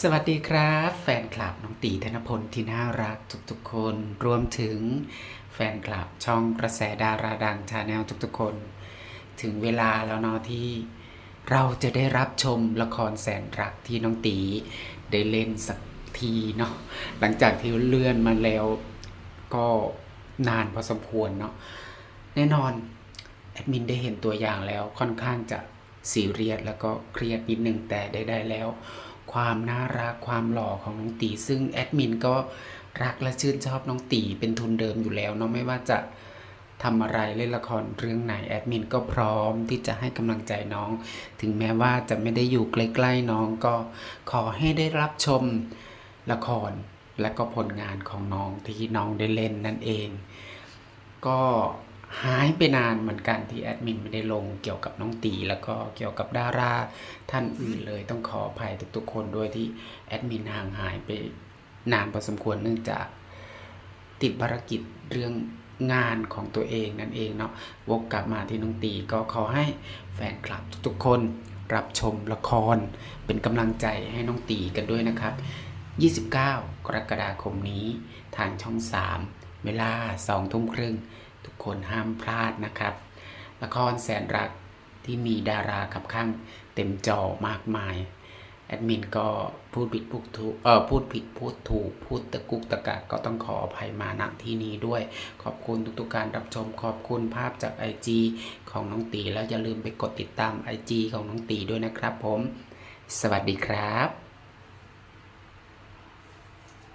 สวัสดีครับ แฟนคลับน้องตีธนพลที่น่ารักทุกๆคน รวมถึงแฟนคลับช่องกระแสดาราดังชาแนลทุกๆคน ถึงเวลาแล้วเนาะที่เราจะได้รับชมละครแสนรักที่น้องตีได้เล่นสักทีเนาะหลังจากที่เลื่อนมาแล้วก็นานพอสมควรเนาะแน่นอนแอดมินได้เห็นตัวอย่างแล้วค่อนข้างจะซีเรียสแล้วก็เครียดนิดนึงแต่ได้ได้แล้ว ความน่ารักความหล่อของน้องตี ซึ่งแอดมินก็รักและชื่นชอบน้องตีเป็นทุนเดิมอยู่แล้วเนาะไม่ว่าจะทำอะไรเล่นละครเรื่องไหนแอดมินก็พร้อมที่จะให้กำลังใจน้อง ถึงแม้ว่าจะไม่ได้อยู่ใกล้ๆน้องก็ขอให้ได้รับชมละครและก็ผลงานของน้องที่น้องได้เล่นนั่นเอง ก็ หายไปนานเหมือนกันที่แอดมินไม่ได้ลงเกี่ยวกับน้องตี แล้วก็เกี่ยวกับดาราท่านอื่นเลยต้องขออภัยทุกๆ คนด้วยที่แอดมินห่างหายไปนานพอสมควรเนื่องจากติดภารกิจเรื่องงานของตัวเองนั่นเองเนาะวกกลับมาที่น้องตีก็ขอให้แฟนคลับทุกๆคนรับชมละคร เป็นกำลังใจให้น้องตีกันด้วยนะครับ 29 กรกฎาคมนี้ทางช่อง 3 เวลา2ทุ่มครึ่ง ทุกคนห้ามพลาดนะครับ ละครแสนรักที่มีดาราขับข้างเต็มจอมากมาย แอดมินก็พูดผิดพูดถูกเออพูดผิดพูดถูก พูดตะกุกตะกักก็ต้องขออภัยมาณที่นี้ด้วย ขอบคุณทุกๆการรับชมขอบคุณภาพจาก IG ของน้องตีแล้วอย่าลืมไปกดติดตาม IG ของน้องตีด้วยนะครับผม สวัสดีครับ